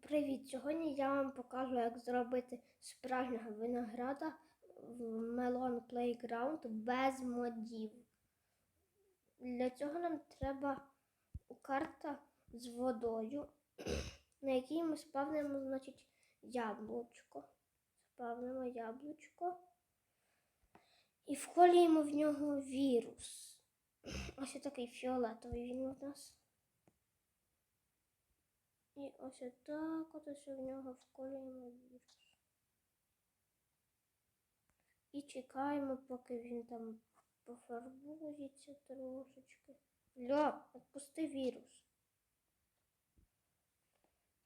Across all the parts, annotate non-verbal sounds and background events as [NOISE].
Привіт! Сьогодні я вам покажу, як зробити справжнього винограда в Melon Playground без модів. Для цього нам треба карта з водою, [CLEARS THROAT] на якій ми спавнимо, значить, яблучко. Спавнимо яблучко і вколюємо в нього вірус. [CLEARS THROAT] Ось такий фіолетовий він у нас. І ось так от ось в нього вколюємо вірус. І чекаємо, поки він там пофарбується трошечки. Ля, відпусти вірус.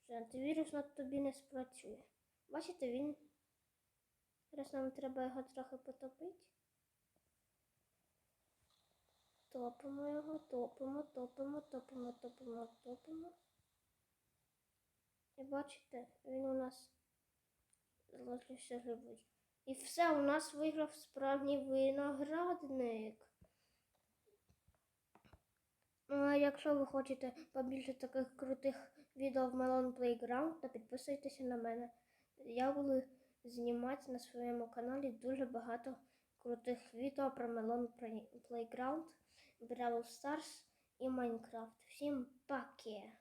Вже антивірус над тобі не спрацює. Бачите, він. Зараз нам треба його трохи потопити. Топимо його, топимо, топимо, топимо, топимо, топимо. І бачите, він у нас залишився живий. І все, у нас виграв справжній виноградник. Ну, а якщо ви хочете побільше таких крутих відео в Melon Playground, то підписуйтеся на мене. Я буду знімати на своєму каналі дуже багато крутих відео про Melon Play- Playground, Brawl Stars і Minecraft. Всім паке!